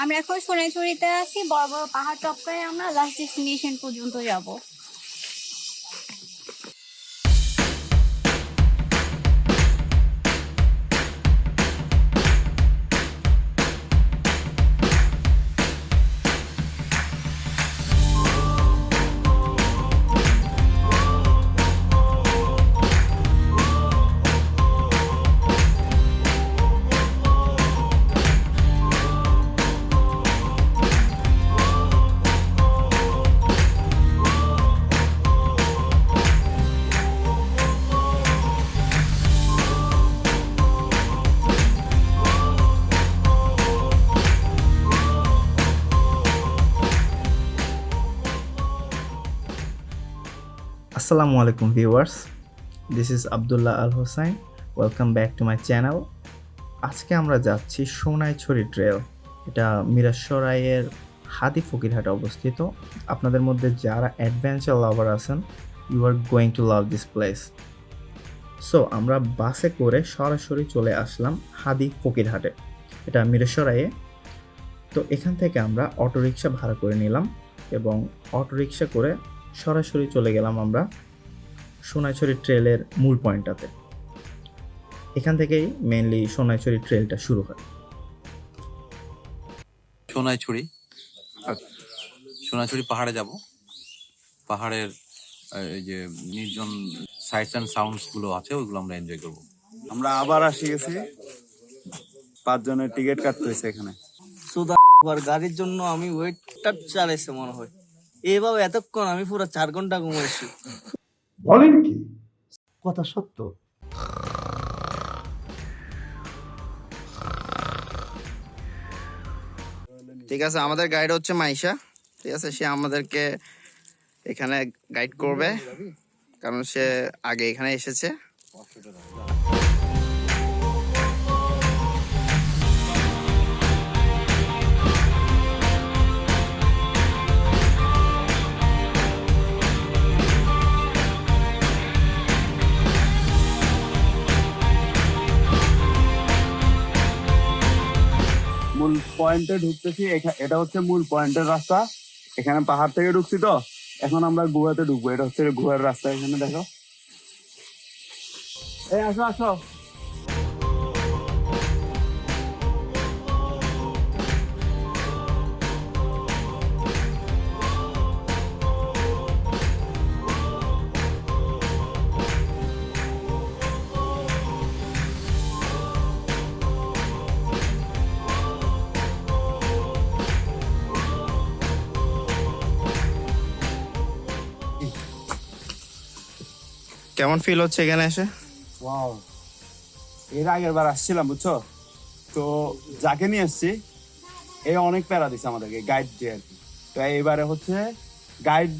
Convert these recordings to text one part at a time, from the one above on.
আমরা এখন সোনাইছড়িতে আছি বড় বড় পাহাড় টপকায় আমরা লাস্ট ডেস্টিনেশন পর্যন্ত যাব। আসসালামু আলাইকুম viewers this is Abdullah Al Hossain welcome back to my channel আজকে আমরা যাচ্ছি সোনাইছড়ি ট্রেল এটা মিরাসরাইয়ের হাদি ফকিরহাটে অবস্থিত। আপনাদের মধ্যে যারা অ্যাডভেঞ্চার লাভার আছেন you are going to love this place so আমরা বাসে করে সরাসরি চলে আসলাম হাদি ফকিরহাটে। এটা মিরেশ্বরাইয়ে তো এখান থেকে আমরা অটোরিকশা ভাড়া করে নিলাম এবং অটোরিকশা করে সরাসরি চলে গেলাম আমরা সোনাইছড়ি ট্রেলের মূল পয়েন্টটাতে। এখান থেকেই মেনলি সোনাইছড়ি ট্রেলটা শুরু হয়। সোনাইছড়ি? সোনাইছড়ি পাহাড়ে যাব। পাহাড়ের এই যে নির্জন সাইটস অ্যান্ড সাউন্ডসগুলো আছে ওইগুলো আমরা এনজয় করব। আমরা আবার আসি গেছি। পাঁচজনের টিকিট কাটতে হয়েছে এখানে। সুদা গাড়ির জন্য আমি ওয়েটটা চালাইছে মনে হয়। এভাবে এতক্ষণ আমি পুরো চার ঘণ্টা ঘুমাইছি। বলেন কি? কথা সত্য। ঠিক আছে আমাদের গাইড হচ্ছে মাইশা। ঠিক আছে সে আমাদেরকে এখানে গাইড করবে। কারণ সে আগে এখানে এসেছে। পয়েন্টে ঢুকতেছি এটা হচ্ছে মূল পয়েন্টের রাস্তা। এখানে পাহাড় থেকে ঢুকছি তো, এখন আমরা গুহাতে ঢুকবো। এটা হচ্ছে গুহার রাস্তা, এখানে দেখো। এই, আসো আসো। কেমন ফিল হচ্ছে এখানে এসে? ওয়াও এর আগের বার আসছিলাম, বুঝছ? তো যাকে নিয়ে এসছি, এ অনেক প্যারা দিছে আমাদেরকে গাইড দিয়ে আর কি। তো এবারে হচ্ছে গাইড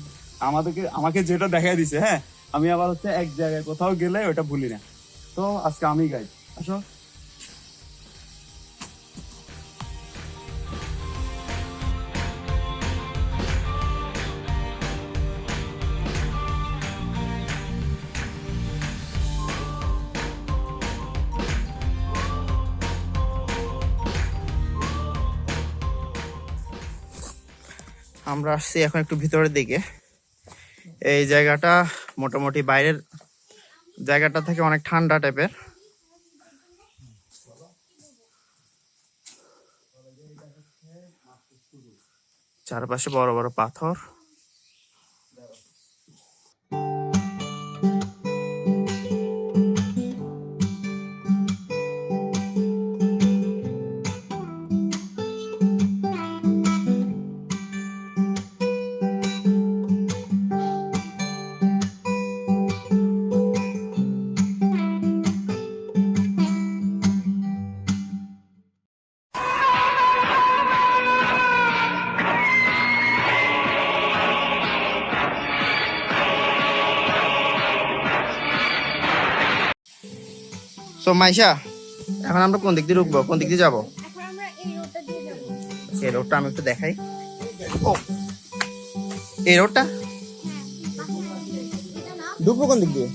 আমাদেরকে, আমাকে যেটা দেখাই দিছে হ্যাঁ? আমি আবার হচ্ছে এক জায়গায় কোথাও গেলে ওটা ভুলি না। তো আজকে আমি গাইড আসো। আমরা আসছি এখন একটু ভিতরের দিকে। এই জায়গাটা মোটামুটি বাইরের জায়গাটা থেকে অনেক ঠান্ডা টাইপের। চারপাশে বড় বড় পাথর। তো মাইশা এখন আমরা কোন দিক দিয়ে ঢুকবো কোন দিক দিয়ে যাব? এই রোডটা আমি একটু দেখাই। ও এই রোডটা? ঢুকবো কোন দিক দিয়ে?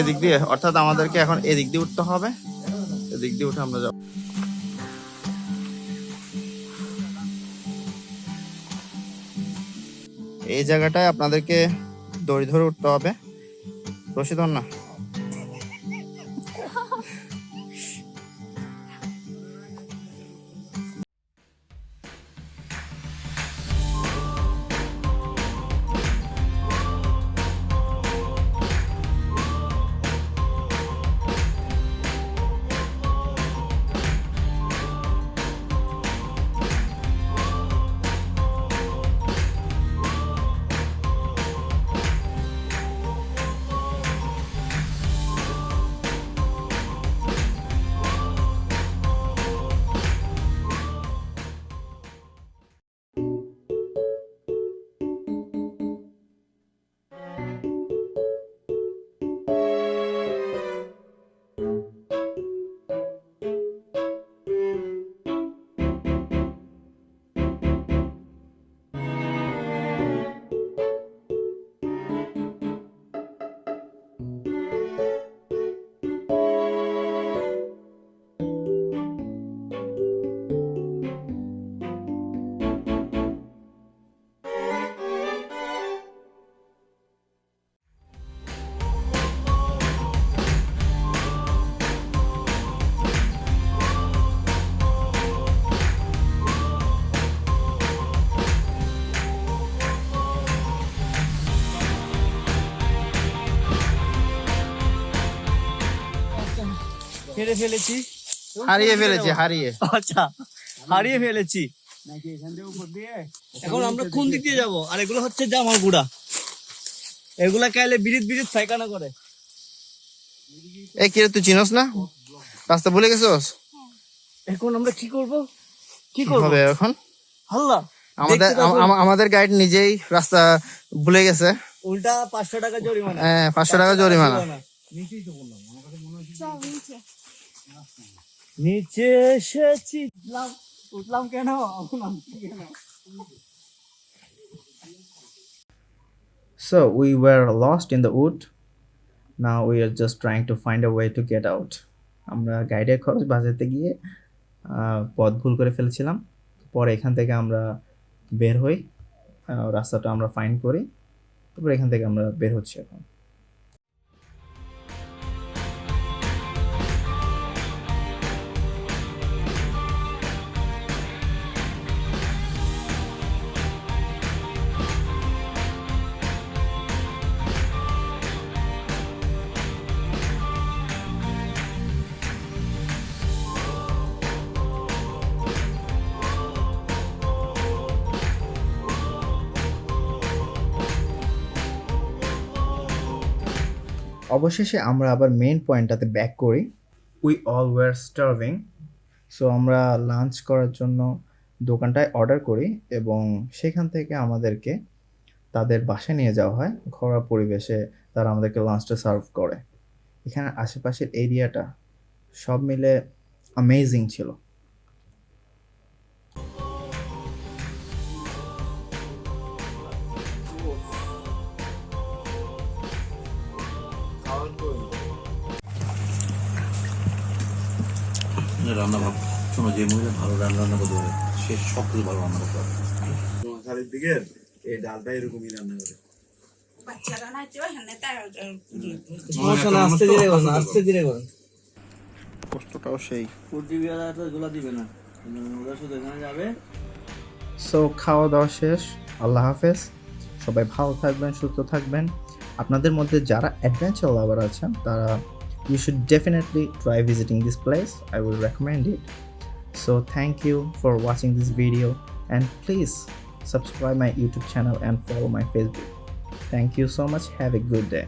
এদিক দিয়ে অর্থাৎ আমাদেরকে এখন এদিক দিয়ে উঠতে হবে। এদিক দিয়ে উঠে আমরা যাব। এই জায়গাটায় আপনাদেরকে দড়ি ধরে উঠতে হবে। রশিদ না হেরে ফেলেছি। হারিয়ে ফেলেছি হারিয়ে। আচ্ছা হারিয়ে ফেলেছি। নাকি এখান থেকে উপর দিয়ে এখন আমরা কোন দিক দিয়ে যাব? আর এগুলো হচ্ছে জামাল গুড়া। এগুলা খাইলে বিরিত বিরিত ফাইকানা করে। এই কিরে তুই চিনস না? রাস্তা ভুলে গেছস? এখন আমরা কি করব? কি করব? এখন? হাল্লা আমাদের আমাদের গাইড নিজেই রাস্তা ভুলে গেছে। উল্টা পাঁচশো টাকা জরিমানা। হ্যাঁ পাঁচশো টাকা জরিমানা। চল নিচে। নিচে এসেছি। উঠলাম উঠলাম কেন? কেন? So we were lost in the wood. Now we are just trying to find a way to get out. আমরা গাইডের খরচ বাজাতে গিয়ে আহ, পথ ভুল করে ফেলেছিলাম। পরে এখান থেকে আমরা বের হই। আহ, রাস্তাটা আমরা ফাইন্ড করি। তারপর এখান থেকে আমরা বের হচ্ছি এখন। অবশেষে আমরা আবার মেন পয়েন্টটাতে ব্যাক করি। We all were starving so আমরা লাঞ্চ করার জন্য দোকানটায় অর্ডার করি এবং সেখান থেকে আমাদেরকে তাদের বাসায় নিয়ে যাওয়া হয়। ঘরোয়া পরিবেশে তারা আমাদেরকে লাঞ্চটা সার্ভ করে। এখানে আশেপাশের এরিয়াটা সব মিলে অ্যামেজিং ছিল। রান্না ভালো শোনো যে মহিলা ভালো রান্না রান্না করতে পারে সে সব কিছু ভালো রান্না করতে পারে। দিকে এই ডালটা এরকমই রান্না করে। সমস্যা না আস্তে ধীরে করুন আস্তে ধীরে করুন কষ্টটাও সেই। ফুড দিবি না। ওরা শুধু এখানে যাবে। সো খাওয়া দাওয়া শেষ। আল্লাহ হাফেজ। সবাই ভালো থাকবেন সুস্থ থাকবেন। আপনাদের মধ্যে যারা অ্যাডভেঞ্চার লাভার আছেন তারা you should definitely try visiting this place. I will recommend it. So thank you for watching this video and please subscribe my youtube channel and follow my facebook. Thank you so much. Have a good day.